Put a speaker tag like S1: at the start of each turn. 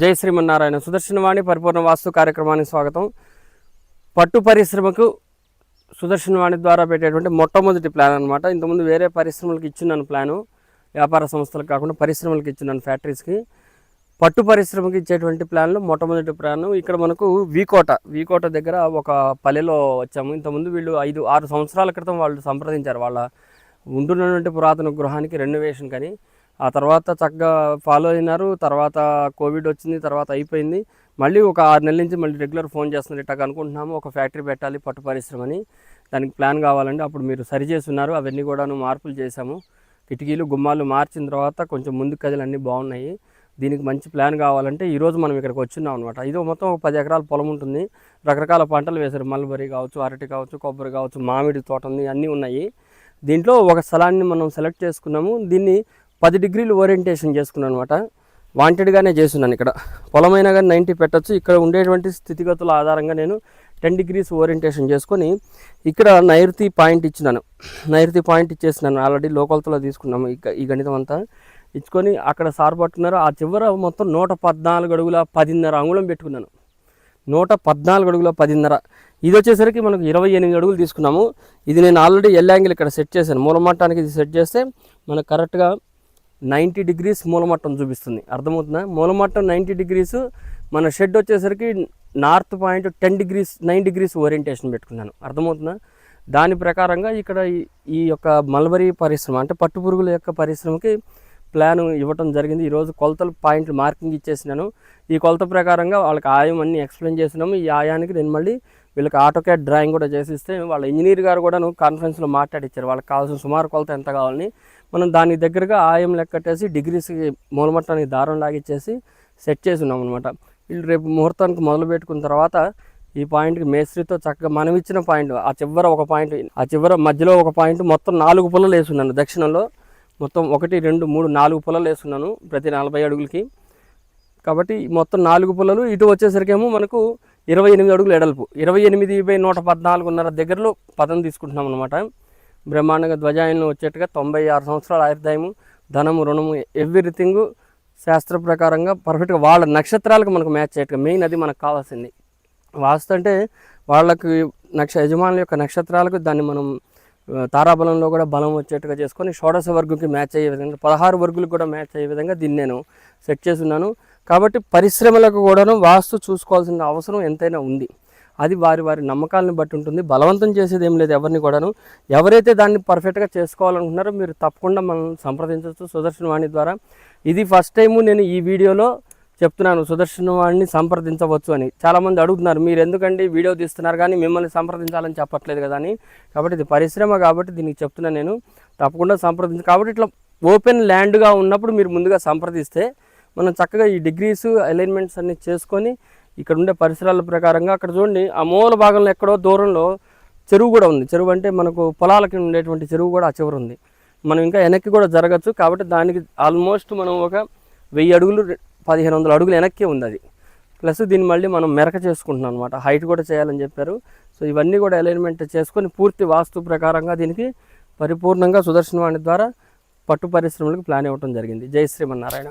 S1: జై శ్రీమన్నారాయణ. సుదర్శనవాణి పరిపూర్ణ వాస్తు కార్యక్రమానికి స్వాగతం. పట్టు పరిశ్రమకు సుదర్శనవాణి ద్వారా పెట్టేటువంటి మొట్టమొదటి ప్లాన్ అనమాట ఇంతకుముందు వేరే పరిశ్రమలకు ఇచ్చినాను ప్లాను. వ్యాపార సంస్థలకు కాకుండా పరిశ్రమలకు ఇచ్చినాను ఫ్యాక్టరీస్కి. పట్టు పరిశ్రమకి ఇచ్చేటువంటి ప్లాన్లు మొట్టమొదటి ప్లాన్. ఇక్కడ మనకు వీకోట వీకోట దగ్గర ఒక పల్లెలో వచ్చాము. ఇంతకుముందు వీళ్ళు ఐదు ఆరు సంవత్సరాల క్రితం వాళ్ళు సంప్రదించారు. వాళ్ళ ఉంటున్నటువంటి పురాతన గృహానికి రెనోవేషన్ కానీ. ఆ తర్వాత చక్కగా ఫాలో అయినారు. తర్వాత కోవిడ్ వచ్చింది తర్వాత అయిపోయింది. మళ్ళీ ఒక ఆరు నెలల నుంచి మళ్ళీ రెగ్యులర్ ఫోన్ చేస్తున్నారు. ఇట్లా అనుకుంటున్నాము ఒక ఫ్యాక్టరీ పెట్టాలి పట్టు పరిశ్రమని. దానికి ప్లాన్ కావాలండి. అప్పుడు మీరు సరి చేస్తున్నారు అవన్నీ కూడాను మార్పులు చేశాము. కిటికీలు గుమ్మాలు మార్చిన తర్వాత కొంచెం ముందు కథలు అన్నీ బాగున్నాయి. దీనికి మంచి ప్లాన్ కావాలంటే ఈరోజు మనం ఇక్కడికి వచ్చిన్నాం అనమాట ఇది మొత్తం ఒక పది ఎకరాల పొలం ఉంటుంది. రకరకాల పంటలు వేశారు. మల్బరీ కావచ్చు అరటి కావచ్చు కొబ్బరి కావచ్చు మామిడి తోట ఉంది అన్నీ ఉన్నాయి. దీంట్లో ఒక స్థలాన్ని మనం సెలెక్ట్ చేసుకున్నాము. దీన్ని పది డిగ్రీలు ఓరియంటేషన్ చేసుకున్నాను అనమాట వాంటెడ్గానే చేస్తున్నాను ఇక్కడ. పొలమైనా కానీ నైంటీ పెట్టచ్చు. ఇక్కడ ఉండేటువంటి స్థితిగతుల ఆధారంగా నేను టెన్ డిగ్రీస్ ఓరియంటేషన్ చేసుకొని ఇక్కడ నైరుతి పాయింట్ ఇచ్చినాను. నైరుతి పాయింట్ ఇచ్చేసినాను. ఆల్రెడీ లోకల్తో తీసుకున్నాము ఈ గణితం అంతా. ఇచ్చుకొని అక్కడ సార్ పట్టుకున్నారు. ఆ చివర మొత్తం నూట పద్నాలుగు అడుగుల పదిన్నర అంగుళం పెట్టుకున్నాను. నూట పద్నాలుగు అడుగుల పదిన్నర. ఇది వచ్చేసరికి మనకు ఇరవై ఎనిమిది అడుగులు తీసుకున్నాము. ఇది నేను ఆల్రెడీ ఎల్ యాంగిల్ ఇక్కడ సెట్ చేశాను. మూలమట్టానికి ఇది సెట్ చేస్తే మనకు కరెక్ట్గా నైంటీ డిగ్రీస్ మూలమట్టం చూపిస్తుంది. అర్థమవుతుందా? మూలమట్టం నైంటీ డిగ్రీస్ మన షెడ్ వచ్చేసరికి north point ten degrees nine degrees orientation పెట్టుకున్నాను. అర్థమవుతుందా? దాని ప్రకారంగా ఇక్కడ ఈ- ఈ యొక్క మల్బరీ పరిశ్రమ అంటే పట్టుపురుగుల యొక్క పరిశ్రమకి ప్లాన్ ఇవ్వటం జరిగింది. ఈరోజు కొలతలు పాయింట్లు మార్కింగ్ ఇచ్చేసినాను. ఈ కొలత ప్రకారంగా వాళ్ళకి ఆయం అన్ని ఎక్స్ప్లెయిన్ చేసినాము ఈ ఆయానికి నేను మళ్ళీ వీళ్ళకి ఆటోకేట్ డ్రాయింగ్ కూడా చేసిస్తే వాళ్ళ ఇంజనీర్ గారు కూడాను కాన్ఫరెన్స్లో మాట్లాడిచ్చారు. వాళ్ళకి కావాల్సిన సుమారు కొలత ఎంత కావాలని. మనం దాని దగ్గరగా ఆయం లెక్కట్టేసి డిగ్రీస్కి మూలమట్టానికి దారం లాగిచ్చేసి సెట్ చేసి ఉన్నాం అనమాట వీళ్ళు రేపు ముహూర్తానికి మొదలు పెట్టుకున్న తర్వాత ఈ పాయింట్కి మేస్త్రితో చక్కగా మనం ఇచ్చిన పాయింట్ ఆ చివర ఒక పాయింట్ ఆ చివర మధ్యలో ఒక పాయింట్ మొత్తం నాలుగు పుల్లలు వేసున్నాను దక్షిణంలో. మొత్తం ఒకటి రెండు మూడు నాలుగు పుల్లలు వేసున్నాను ప్రతి నలభై అడుగులకి. కాబట్టి మొత్తం నాలుగు పుల్లలు ఇటు వచ్చేసరికేమో మనకు ఇరవై ఎనిమిది అడుగులు ఎడల్పు. ఇరవై ఎనిమిది బై నూట పద్నాలుగున్నర దగ్గరలో పదం తీసుకుంటున్నాం అనమాట బ్రహ్మాండంగా ధ్వజాయనం వచ్చేట్టుగా తొంభై ఆరు సంవత్సరాల ఆయుర్దాయము ధనము రుణము ఎవ్రీథింగ్ శాస్త్ర ప్రకారంగా పర్ఫెక్ట్గా వాళ్ళ నక్షత్రాలకు మనకు మ్యాచ్ అయ్యేట్టుగా మెయిన్ అది మనకు కావాల్సింది. వాస్తు అంటే వాళ్ళకి నక్ష యజమానుల యొక్క నక్షత్రాలకు దాన్ని మనం తారాబలంలో కూడా బలం వచ్చేట్టుగా చేసుకొని షోడశ వర్గంకి మ్యాచ్ అయ్యే విధంగా పదహారు వర్గులకు కూడా మ్యాచ్ అయ్యే విధంగా దీన్ని నేను సెట్ చేస్తున్నాను. కాబట్టి పరిశ్రమలకు కూడాను వాస్తు చూసుకోవాల్సిన అవసరం ఎంతైనా ఉంది. అది వారి వారి నమ్మకాలను బట్టి ఉంటుంది. బలవంతం చేసేది ఏం లేదు ఎవరిని కూడాను. ఎవరైతే దాన్ని పర్ఫెక్ట్గా చేసుకోవాలనుకుంటున్నారో మీరు తప్పకుండా మనం సంప్రదించవచ్చు. సుదర్శన వాణి ద్వారా ఇది ఫస్ట్ టైము నేను ఈ వీడియోలో చెప్తున్నాను. సుదర్శన వాణిని సంప్రదించవచ్చు అని. చాలామంది అడుగుతున్నారు మీరు ఎందుకండి వీడియో తీస్తున్నారు? కానీ మిమ్మల్ని సంప్రదించాలని చెప్పట్లేదు కదా అని. కాబట్టి ఇది పరిశ్రమ కాబట్టి దీనికి చెప్తున్నాను నేను. తప్పకుండా సంప్రదించు కాబట్టి ఇట్లా ఓపెన్ ల్యాండ్గా ఉన్నప్పుడు మీరు ముందుగా సంప్రదిస్తే మనం చక్కగా ఈ డిగ్రీస్ అలైన్మెంట్స్ అన్ని చేసుకొని ఇక్కడ ఉండే పరిసరాల ప్రకారంగా అక్కడ చూడండి ఆ మూల భాగంలో ఎక్కడో దూరంలో చెరువు కూడా ఉంది. చెరువు అంటే మనకు పొలాలకి ఉండేటువంటి చెరువు కూడా ఆ చివర ఉంది. మనం ఇంకా వెనక్కి కూడా జరగచ్చు కాబట్టి దానికి ఆల్మోస్ట్ మనం ఒక వెయ్యి అడుగులు పదిహేను వందల అడుగులు వెనక్కి ఉంది అది. ప్లస్ దీన్ని మళ్ళీ మనం మెరక చేసుకుంటున్నాం అనమాట హైట్ కూడా చేయాలని చెప్పారు. సో ఇవన్నీ కూడా అలైన్మెంట్ చేసుకొని పూర్తి వాస్తు ప్రకారంగా దీనికి పరిపూర్ణంగా సుదర్శనవాణి ద్వారా పట్టు పరిశ్రమలకు ప్లాన్ ఇవ్వడం జరిగింది. జై శ్రీమన్నారాయణ.